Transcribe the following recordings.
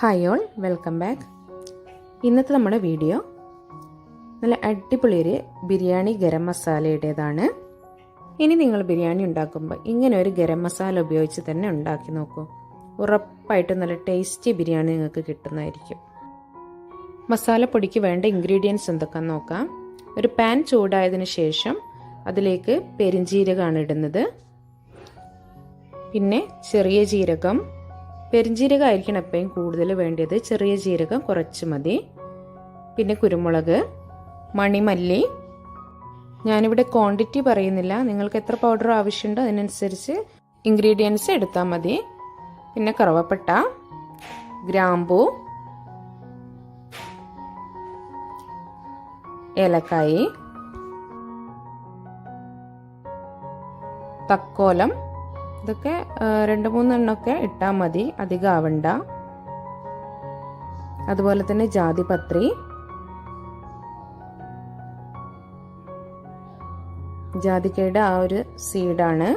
Hi all welcome back ഇന്നത്തെ നമ്മുടെ video നല്ല അടിപൊളി ഒരു ബിരിയാണി ഗരം മസാലയുടേതാണ്. ഇനി നിങ്ങൾ ബിരിയാണി ഉണ്ടാക്കുമ്പോൾ ഇങ്ങനെ ഒരു ഗരം മസാല ഉപയോഗിച്ച് തന്നെ ഉണ്ടാക്കി നോക്കൂ. ഉറപ്പായിട്ടും നല്ല ടേസ്റ്റി ബിരിയാണി നിങ്ങൾക്ക് കിട്ടുന്നതായിരിക്കും. മസാലപ്പൊടിക്ക് വേണ്ട ഇൻഗ്രീഡിയൻസ് എന്തൊക്കെയാണെന്ന് നോക്കാം. ഒരു പാൻ ചൂടായതിനു ശേഷം അതിലേക്ക് പെരിഞ്ജീരകമാണ് ഇടുന്നത്. പിന്നെ ചെറിയ ജീരകം പെരിഞ്ജീരകം ആയിരിക്കണം എപ്പോഴും കൂടുതൽ വേണ്ടത് ചെറിയ ജീരകം കുറച്ച് മതി. പിന്നെ കുരുമുളക് മണിമല്ലി. ഞാനിവിടെ ക്വാണ്ടിറ്റി പറയുന്നില്ല. നിങ്ങൾക്ക് എത്ര പൗഡർ ആവശ്യമുണ്ടോ അതിനനുസരിച്ച് ഇൻഗ്രീഡിയൻസ് എടുത്താൽ മതി. പിന്നെ കറവപ്പട്ട ഗ്രാമ്പൂ ഏലക്കായി തക്കോലം ഇതൊക്കെ രണ്ട് മൂന്നെണ്ണമൊക്കെ ഇട്ടാൽ മതി. അധികം ആവണ്ട. അതുപോലെ തന്നെ ജാതിപത്രി ജാതിക്കയുടെ ആ ഒരു സീഡാണ്.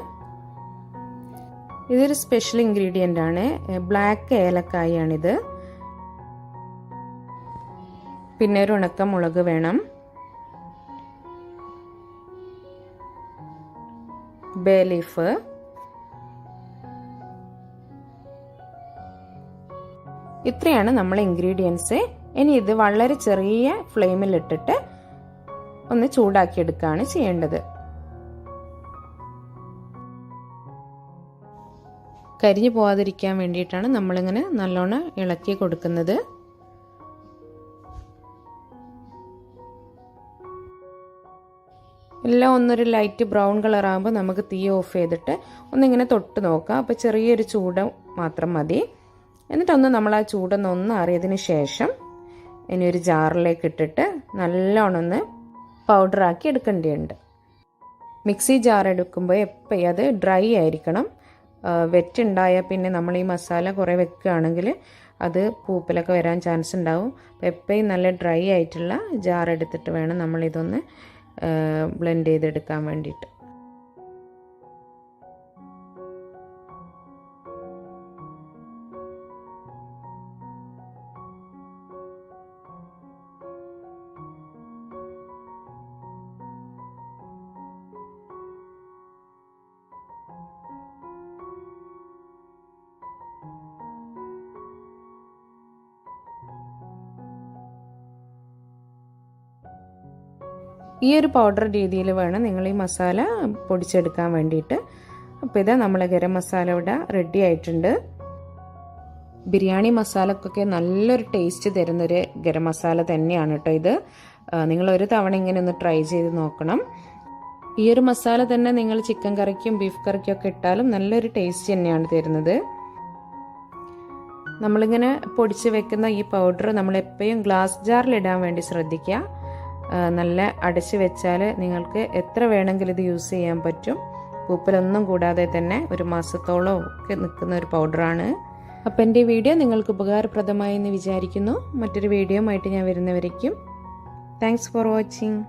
ഇതൊരു സ്പെഷ്യൽ ഇൻഗ്രീഡിയന്റ് ആണ്. ബ്ലാക്ക് ഏലക്കായാണിത്. പിന്നെ ഒരു ഉണക്കമുളക് വേണം. ബേ ലീഫ് ഇത്രയാണ് നമ്മൾ ഇൻഗ്രീഡിയൻസ് ഇനി ഇത് വളരെ ചെറിയ ഫ്ലെയിമിൽ ഇട്ടിട്ട് ഒന്ന് ചൂടാക്കിയെടുക്കുകയാണ് ചെയ്യേണ്ടത്. കരിഞ്ഞു പോവാതിരിക്കാൻ വേണ്ടിയിട്ടാണ് നമ്മളിങ്ങനെ നല്ലോണം ഇളക്കി കൊടുക്കുന്നത്. എല്ലാം ഒന്നൊരു ലൈറ്റ് ബ്രൗൺ കളർ ആകുമ്പോൾ നമുക്ക് തീ ഓഫ് ചെയ്തിട്ട് ഒന്നിങ്ങനെ തൊട്ട് നോക്കാം. അപ്പോൾ ചെറിയൊരു ചൂട് മാത്രം മതി. എന്നിട്ടൊന്ന് നമ്മൾ ആ ചൂടൊന്ന് ഒന്ന് അറിയതിന് ശേഷം ഇനി ഒരു ജാറിലേക്ക് ഇട്ടിട്ട് നല്ലോണം ഒന്ന് പൗഡറാക്കി എടുക്കേണ്ടതുണ്ട്. മിക്സി ജാർ എടുക്കുമ്പോൾ എപ്പോഴും അത് ഡ്രൈ ആയിരിക്കണം. വെറ്റ് ഉണ്ടായാൽ പിന്നെ നമ്മൾ ഈ മസാല കുറേ വെക്കുകയാണെങ്കിൽ അത് പൂപ്പലൊക്കെ വരാൻ ചാൻസ് ഉണ്ടാവും. അപ്പോൾ എപ്പോഴും നല്ല ഡ്രൈ ആയിട്ടുള്ള ജാർ എടുത്തിട്ട് വേണം നമ്മളിതൊന്ന് ബ്ലെൻഡ് ചെയ്തെടുക്കാൻ വേണ്ടിയിട്ട്. ഈ ഒരു പൗഡർ രീതിയിൽ വേണം നിങ്ങൾ ഈ മസാല പൊടിച്ചെടുക്കാൻ വേണ്ടിയിട്ട്. അപ്പോൾ ഇതാ നമ്മൾ ഗരം മസാല ഇവിടെ റെഡി ആയിട്ടുണ്ട്. ബിരിയാണി മസാലക്കൊക്കെ നല്ലൊരു ടേസ്റ്റ് തരുന്നൊരു ഗരം മസാല തന്നെയാണ് കേട്ടോ ഇത്. നിങ്ങൾ ഒരു തവണ ഇങ്ങനെ ഒന്ന് ട്രൈ ചെയ്ത് നോക്കണം. ഈ ഒരു മസാല തന്നെ നിങ്ങൾ ചിക്കൻ കറിക്കും ബീഫ് കറിക്കും ഒക്കെ ഇട്ടാലും നല്ലൊരു ടേസ്റ്റ് തന്നെയാണ് തരുന്നത്. നമ്മളിങ്ങനെ പൊടിച്ച് വെക്കുന്ന ഈ പൗഡർ നമ്മൾ എപ്പോഴും ഗ്ലാസ് ജാറിലിടാൻ വേണ്ടി ശ്രദ്ധിക്കുക. നല്ല അടച്ച് വെച്ചാൽ നിങ്ങൾക്ക് എത്ര വേണമെങ്കിലും ഇത് യൂസ് ചെയ്യാൻ പറ്റും. പൂപ്പലൊന്നും കൂടാതെ തന്നെ ഒരു മാസത്തോളം ഒക്കെ നിൽക്കുന്ന ഒരു പൗഡറാണ്. അപ്പം എന്റെ വീഡിയോ നിങ്ങൾക്ക് ഉപകാരപ്രദമായി എന്ന് വിചാരിക്കുന്നു. മറ്റൊരു വീഡിയോ ആയിട്ട് ഞാൻ വരുന്നവരേക്കും. Thanks for watching